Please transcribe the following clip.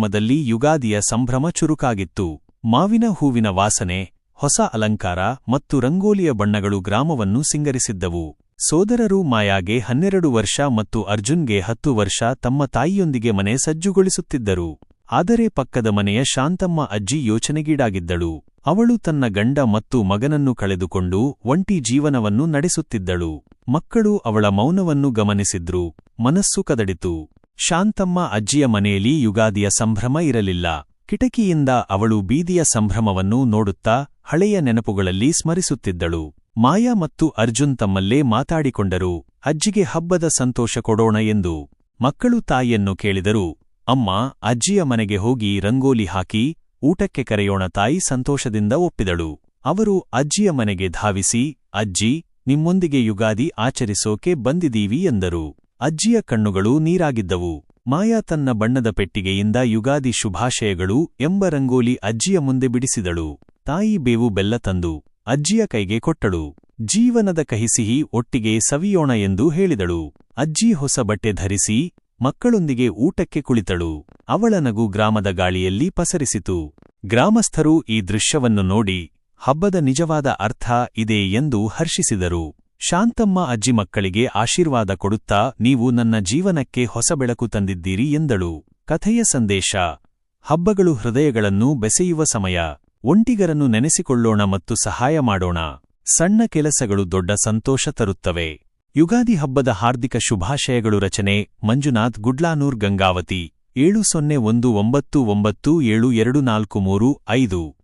ಮದಲ್ಲಿ ಯುಗಾದಿಯ ಸಂಭ್ರಮ ಚುರುಕಾಗಿತ್ತು. ಮಾವಿನ ಹೂವಿನ ವಾಸನೆ, ಹೊಸ ಅಲಂಕಾರ ಮತ್ತು ರಂಗೋಲಿಯ ಬಣ್ಣಗಳು ಗ್ರಾಮವನ್ನು ಸಿಂಗರಿಸಿದ್ದವು. ಸೋದರರು ಮಾಯಾಗೆ ಹನ್ನೆರಡು ವರ್ಷ ಮತ್ತು ಅರ್ಜುನ್ಗೆ ಹತ್ತು ವರ್ಷ ತಮ್ಮ ತಾಯಿಯೊಂದಿಗೆ ಮನೆ ಸಜ್ಜುಗೊಳಿಸುತ್ತಿದ್ದರು. ಆದರೆ ಪಕ್ಕದ ಮನೆಯ ಶಾಂತಮ್ಮ ಅಜ್ಜಿ ಯೋಚನೆಗೀಡಾಗಿದ್ದಳು. ಅವಳು ತನ್ನ ಗಂಡ ಮತ್ತು ಮಗನನ್ನು ಕಳೆದುಕೊಂಡು ಒಂಟಿ ಜೀವನವನ್ನು ನಡೆಸುತ್ತಿದ್ದಳು. ಮಕ್ಕಳು ಅವಳ ಮೌನವನ್ನು ಗಮನಿಸಿದ್ರು. ಮನಸ್ಸು ಕದಡಿತು. ಶಾಂತಮ್ಮ ಅಜ್ಜಿಯ ಮನೆಯಲ್ಲಿ ಯುಗಾದಿಯ ಸಂಭ್ರಮ ಇರಲಿಲ್ಲ. ಕಿಟಕಿಯಿಂದ ಅವಳು ಬೀದಿಯ ಸಂಭ್ರಮವನ್ನು ನೋಡುತ್ತಾ ಹಳೆಯ ನೆನಪುಗಳಲ್ಲಿ ಸ್ಮರಿಸುತ್ತಿದ್ದಳು. ಮಾಯಾ ಮತ್ತು ಅರ್ಜುನ್ ತಮ್ಮಲ್ಲೇ ಮಾತಾಡಿಕೊಂಡರು. ಅಜ್ಜಿಗೆ ಹಬ್ಬದ ಸಂತೋಷ ಕೊಡೋಣ ಎಂದು ಮಕ್ಕಳು ತಾಯಿಯನ್ನು ಕೇಳಿದರು. ಅಮ್ಮ, ಅಜ್ಜಿಯ ಮನೆಗೆ ಹೋಗಿ ರಂಗೋಲಿ ಹಾಕಿ ಊಟಕ್ಕೆ ಕರೆಯೋಣ ತಾಯಿ ಸಂತೋಷದಿಂದ ಒಪ್ಪಿದಳು. ಅವರು ಅಜ್ಜಿಯ ಮನೆಗೆ ಧಾವಿಸಿ, ಅಜ್ಜಿ, ನಿಮ್ಮೊಂದಿಗೆ ಯುಗಾದಿ ಆಚರಿಸೋಕೆ ಬಂದಿದ್ದೀವಿ ಎಂದರು. ಅಜ್ಜಿಯ ಕಣ್ಣುಗಳು ನೀರಾಗಿದ್ದವು. ಮಾಯಾ ತನ್ನ ಬಣ್ಣದ ಪೆಟ್ಟಿಗೆಯಿಂದ ಯುಗಾದಿ ಶುಭಾಶಯಗಳು ಎಂಬ ರಂಗೋಲಿ ಅಜ್ಜಿಯ ಮುಂದೆ ಬಿಡಿಸಿದಳು. ತಾಯಿ ಬೇವು ಬೆಲ್ಲ ತಂದು ಅಜ್ಜಿಯ ಕೈಗೆ ಕೊಟ್ಟಳು. ಜೀವನದ ಕಹಿಸಿಹಿ ಒಟ್ಟಿಗೆ ಸವಿಯೋಣ ಎಂದು ಹೇಳಿದಳು. ಅಜ್ಜಿ ಹೊಸ ಬಟ್ಟೆ ಧರಿಸಿ ಮಕ್ಕಳೊಂದಿಗೆ ಊಟಕ್ಕೆ ಕುಳಿತಳು. ಅವಳ ನಗು ಗ್ರಾಮದ ಗಾಳಿಯಲ್ಲಿ ಪಸರಿಸಿತು. ಗ್ರಾಮಸ್ಥರು ಈ ದೃಶ್ಯವನ್ನು ನೋಡಿ ಹಬ್ಬದ ನಿಜವಾದ ಅರ್ಥ ಇದೆ ಎಂದು ಹರ್ಷಿಸಿದರು. ಶಾಂತಮ್ಮ ಅಜ್ಜಿ ಮಕ್ಕಳಿಗೆ ಆಶೀರ್ವಾದ ಕೊಡುತ್ತಾ, ನೀವು ನನ್ನ ಜೀವನಕ್ಕೆ ಹೊಸ ಬೆಳಕು ತಂದಿದ್ದೀರಿ ಎಂದಳು. ಕಥೆಯ ಸಂದೇಶ. ಹಬ್ಬಗಳು ಹೃದಯಗಳನ್ನು ಬೆಸೆಯುವ ಸಮಯ. ಒಂಟಿಗರನ್ನು ನೆನೆಸಿಕೊಳ್ಳೋಣ ಮತ್ತು ಸಹಾಯ ಮಾಡೋಣ. ಸಣ್ಣ ಕೆಲಸಗಳು ದೊಡ್ಡ ಸಂತೋಷ ತರುತ್ತವೆ. ಯುಗಾದಿ ಹಬ್ಬದ ಹಾರ್ದಿಕ ಶುಭಾಶಯಗಳು ರಚನೆ. ಮಂಜುನಾಥ್, ಗುಡ್ಲಾನೂರ್, ಗಂಗಾವತಿ. ಏಳು ಸೊನ್ನೆ ಒಂದು ಒಂಬತ್ತು ಒಂಬತ್ತು ಏಳು ಎರಡು ನಾಲ್ಕು ಮೂರು ಐದು.